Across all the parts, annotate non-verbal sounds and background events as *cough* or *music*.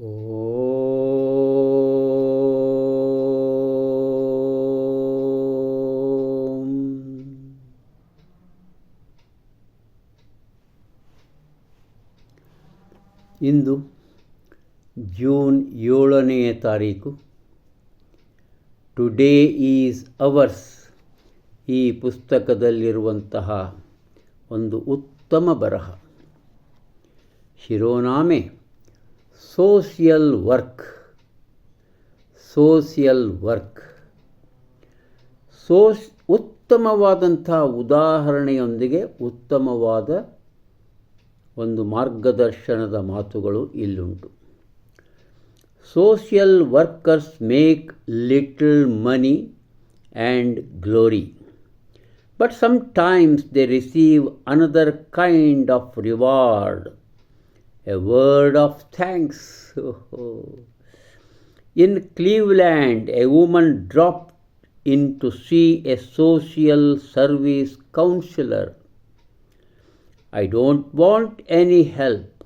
ಓಂ. ಇಂದು June ಏಳನೆಯ ತಾರೀಕು. Today is ours ಈ ಪುಸ್ತಕದಲ್ಲಿರುವಂತಹ ಒಂದು ಉತ್ತಮ ಬರಹ. ಶಿರೋನಾಮೆ. ಸೋಷಿಯಲ್ ವರ್ಕ್ ಸೋಷಿಯಲ್ ವರ್ಕ್ ಸೋಶ್ ಉತ್ತಮವಾದಂಥ ಉದಾಹರಣೆಯೊಂದಿಗೆ ಉತ್ತಮವಾದ ಒಂದು ಮಾರ್ಗದರ್ಶನದ ಮಾತುಗಳು ಇಲ್ಲುಂಟು. Social workers make little money and glory but sometimes they receive another kind of reward. A word of thanks. *laughs* In Cleveland, a woman dropped in to see a social service counselor. I don't want any help.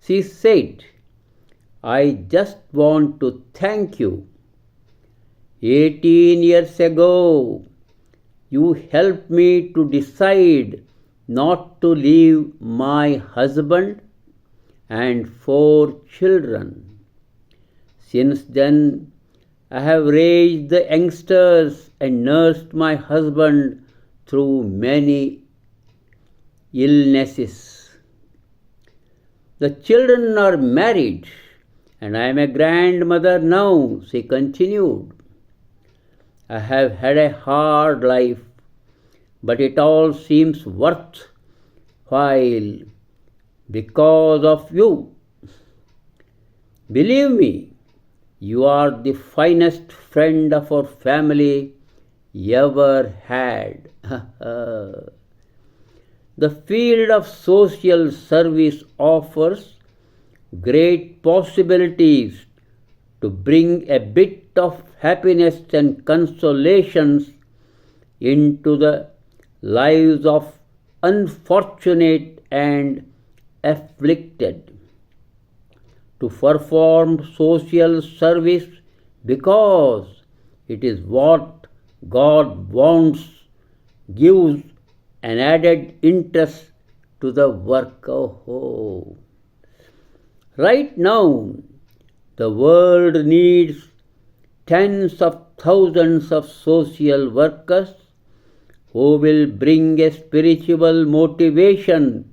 She said, I just want to thank you. 18 years ago, you helped me to decide not to leave my husband and four children. Since then, I have raised the youngsters and nursed my husband through many illnesses. The children are married, and I am a grandmother now, she continued. I have had a hard life, but it all seems worthwhile because of you. Believe me, you are the finest friend of our family ever had. *laughs* the field of social service offers great possibilities to bring a bit of happiness and consolations into the lives of unfortunate and afflicted. To perform social service because it is what God wants gives an added interest to the work. Oh, right now, the world needs tens of thousands of social workers who will bring a spiritual motivation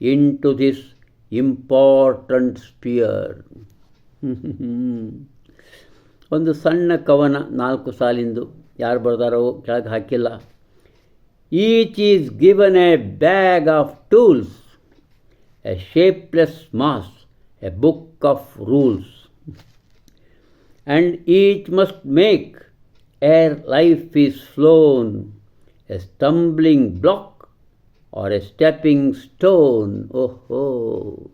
into this important sphere. ಒಂದು ಸಣ್ಣ ಕವನ ನಾಲ್ಕು ಸಾಲಿಂದು ಯಾರು ಬರ್ದಾರೋ ಕೆಳಗೆ ಹಾಕಿಲ್ಲ each is given a bag of tools a shapeless mass a book of rules and each must make ere life is flown a stumbling block or a stepping stone. Oh, oh.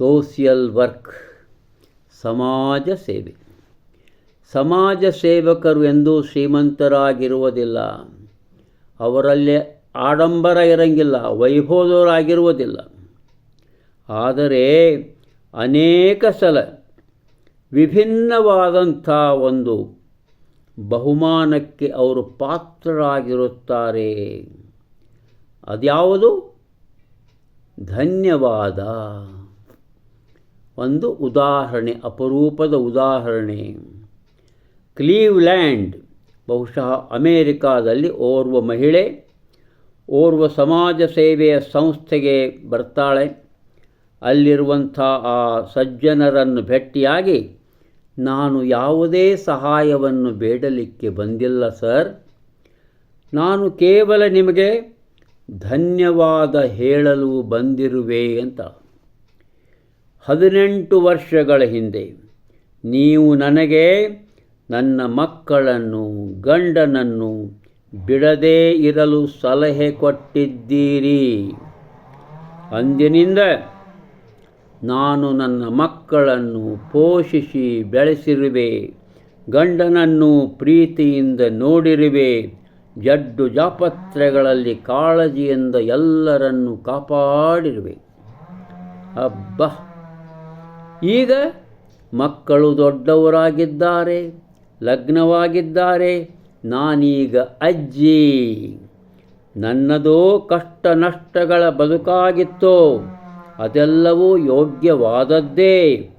Social work ಸಮಾಜ ಸೇವೆ ಸಮಾಜ ಸೇವಕರು ಎಂದೂ ಶ್ರೀಮಂತರಾಗಿರುವುದಿಲ್ಲ ಅವರಲ್ಲಿ ಆಡಂಬರ ಇರಂಗಿಲ್ಲ ವೈಭವದವರಾಗಿರುವುದಿಲ್ಲ ಆದರೆ ಅನೇಕ ಸಲ ವಿಭಿನ್ನವಾದಂಥ ಒಂದು ಬಹುಮಾನಕ್ಕೆ ಅವರು ಪಾತ್ರರಾಗಿರುತ್ತಾರೆ. ಅದ್ಯಾವುದು? ಧನ್ಯವಾದ. ಒಂದು ಉದಾಹರಣೆ, ಅಪರೂಪದ ಉದಾಹರಣೆ. ಕ್ಲೀವ್ಲ್ಯಾಂಡ್, ಬಹುಶಃ ಅಮೇರಿಕಾದಲ್ಲಿ ಓರ್ವ ಮಹಿಳೆ, ಓರ್ವ ಸಮಾಜ ಸೇವೆಯ ಸಂಸ್ಥೆಗೆ ಬರ್ತಾಳೆ. ಅಲ್ಲಿರುವಂಥ ಆ ಸಜ್ಜನರನ್ನು ಭೇಟಿಯಾಗಿ ನಾನು ಯಾವುದೇ ಸಹಾಯವನ್ನು ಬೇಡಲಿಕ್ಕೆ ಬಂದಿಲ್ಲ, ಸರ್. ನಾನು ಕೇವಲ ನಿಮಗೆ ಧನ್ಯವಾದ ಹೇಳಲು ಬಂದಿರುವೆ ಅಂತ. ಹದಿನೆಂಟು ವರ್ಷಗಳ ಹಿಂದೆ ನೀವು ನನಗೆ ನನ್ನ ಮಕ್ಕಳನ್ನು, ಗಂಡನನ್ನು ಬಿಡದೇ ಇರಲು ಸಲಹೆ ಕೊಟ್ಟಿದ್ದೀರಿ. ಅಂದಿನಿಂದ ನಾನು ನನ್ನ ಮಕ್ಕಳನ್ನು ಪೋಷಿಸಿ ಬೆಳೆಸಿರುವೆ, ಗಂಡನನ್ನು ಪ್ರೀತಿಯಿಂದ ನೋಡಿರುವೆ, ಜಡ್ಡು ಜಾಪತ್ರೆಗಳಲ್ಲಿ ಕಾಳಜಿಯಿಂದ ಎಲ್ಲರನ್ನು ಕಾಪಾಡಿರುವೆ. ಅಬ್ಬ! ಈಗ ಮಕ್ಕಳು ದೊಡ್ಡವರಾಗಿದ್ದಾರೆ, ಲಗ್ನವಾಗಿದ್ದಾರೆ, ನಾನೀಗ ಅಜ್ಜಿ. ನನ್ನದೋ ಕಷ್ಟ ನಷ್ಟಗಳ ಬದುಕಾಗಿತ್ತೋ ಅದೆಲ್ಲವೂ ಯೋಗ್ಯವಾದದ್ದೇ.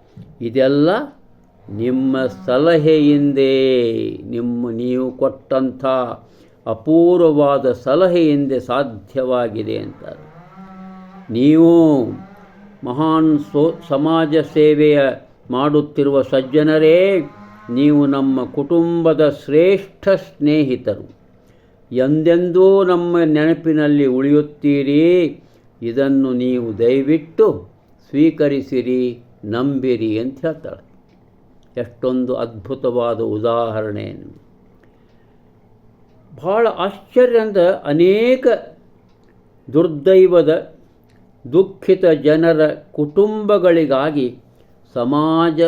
ಇದೆಲ್ಲ ನಿಮ್ಮ ಸಲಹೆಯಿಂದೇ. ನಿಮ್ಮ ನೀವು ಕೊಟ್ಟಂಥ ಅಪೂರ್ವವಾದ ಸಲಹೆಯಿಂದ ಸಾಧ್ಯವಾಗಿದೆ ಅಂತಾರೆ ನೀವು ಮಹಾನ್ ಸೋ ಸಮಾಜ ಸೇವೆಯ ಮಾಡುತ್ತಿರುವ ಸಜ್ಜನರೇ, ನೀವು ನಮ್ಮ ಕುಟುಂಬದ ಶ್ರೇಷ್ಠ ಸ್ನೇಹಿತರು. ಎಂದೆಂದೂ ನಮ್ಮ ನೆನಪಿನಲ್ಲಿ ಉಳಿಯುತ್ತೀರಿ. ಇದನ್ನು ನೀವು ದಯವಿಟ್ಟು ಸ್ವೀಕರಿಸಿರಿ, ನಂಬಿರಿ ಅಂತ ಹೇಳ್ತಾಳೆ. ಎಷ್ಟೊಂದು ಅದ್ಭುತವಾದ ಉದಾಹರಣೆ. ಭಾಳ ಆಶ್ಚರ್ಯ ಅನೇಕ ದುರ್ದೈವದ, ದುಃಖಿತ ಜನರ ಕುಟುಂಬಗಳಿಗಾಗಿ ಸಮಾಜ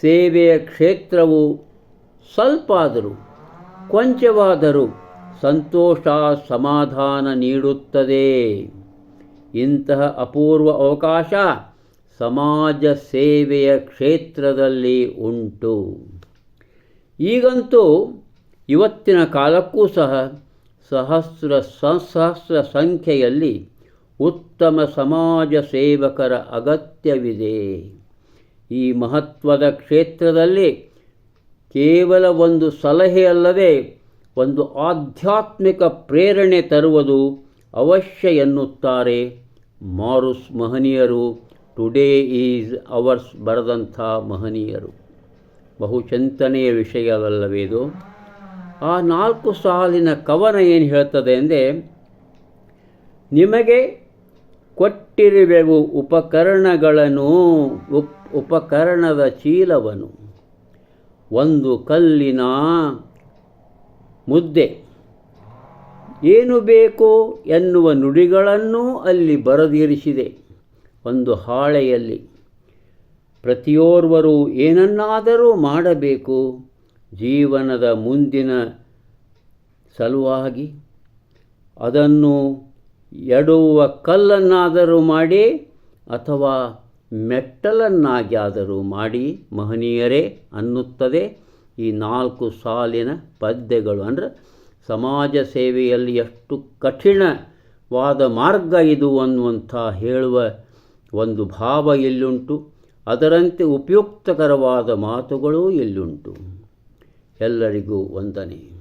ಸೇವೆಯ ಕ್ಷೇತ್ರವು ಸ್ವಲ್ಪ ಆದರೂ ಕೊಂಚವಾದರೂ ಸಂತೋಷ ಸಮಾಧಾನ ನೀಡುತ್ತದೆ. ಇಂತಹ ಅಪೂರ್ವ ಅವಕಾಶ ಸಮಾಜ ಸೇವೆಯ ಕ್ಷೇತ್ರದಲ್ಲಿ ಉಂಟು. ಈಗಂತೂ ಇವತ್ತಿನ ಕಾಲಕ್ಕೂ ಸಹ ಸಹಸ್ರ ಸಹಸ್ರ ಸಂಖ್ಯೆಯಲ್ಲಿ ಉತ್ತಮ ಸಮಾಜ ಸೇವಕರ ಅಗತ್ಯವಿದೆ. ಈ ಮಹತ್ವದ ಕ್ಷೇತ್ರದಲ್ಲಿ ಕೇವಲ ಒಂದು ಸಲಹೆ ಅಲ್ಲದೆ ಒಂದು ಆಧ್ಯಾತ್ಮಿಕ ಪ್ರೇರಣೆ ತರುವುದು ಅವಶ್ಯ ಎನ್ನುತ್ತಾರೆ ಮಾರುಸ್ ಮಹನೀಯರು ಟುಡೇ ಈಸ್ ಅವರ್ಸ್ ಬರೆದಂಥ ಮಹನೀಯರು. ಬಹು ಚಿಂತನೆಯ ವಿಷಯವಲ್ಲವೇದು ಆ ನಾಲ್ಕು ಸಾಲಿನ ಕವನ ಏನು ಹೇಳ್ತದೆ ಅಂದರೆ, ನಿಮಗೆ ಕೊಟ್ಟಿರುವೆವು ಉಪಕರಣಗಳನ್ನು, ಉಪ್, ಉಪಕರಣದ ಚೀಲವನ್ನು. ಒಂದು ಕಲ್ಲಿನ ಮುದ್ದೆ ಏನು ಬೇಕೋ ಎನ್ನುವ ನುಡಿಗಳನ್ನೂ ಅಲ್ಲಿ ಬರೆದಿರಿಸಿದೆ. ಒಂದು ಹಾಳೆಯಲ್ಲಿ ಪ್ರತಿಯೋರ್ವರು ಏನನ್ನಾದರೂ ಮಾಡಬೇಕು. ಜೀವನದ ಮುಂದಿನ ಸಲುವಾಗಿ ಅದನ್ನು ಎಡುವ ಕಲ್ಲನ್ನಾದರೂ ಮಾಡಿ ಅಥವಾ ಮೆಟ್ಟಲನ್ನಾಗಿ ಆದರೂ ಮಾಡಿ, ಮಹನೀಯರೇ ಅನ್ನುತ್ತದೆ ಈ ನಾಲ್ಕು ಸಾಲಿನ ಪದ್ಯಗಳು. ಅಂದರೆ ಸಮಾಜ ಸೇವೆಯಲ್ಲಿ ಎಷ್ಟು ಕಠಿಣವಾದ ಮಾರ್ಗ ಇದು ಅನ್ನುವಂಥ ಹೇಳುವ ಒಂದು ಭಾವ ಎಲ್ಲುಂಟು ಅದರಂತೆ ಉಪಯುಕ್ತಕರವಾದ ಮಾತುಗಳೂ ಇಲ್ಲುಂಟು ಎಲ್ಲರಿಗೂ ವಂದನೆ.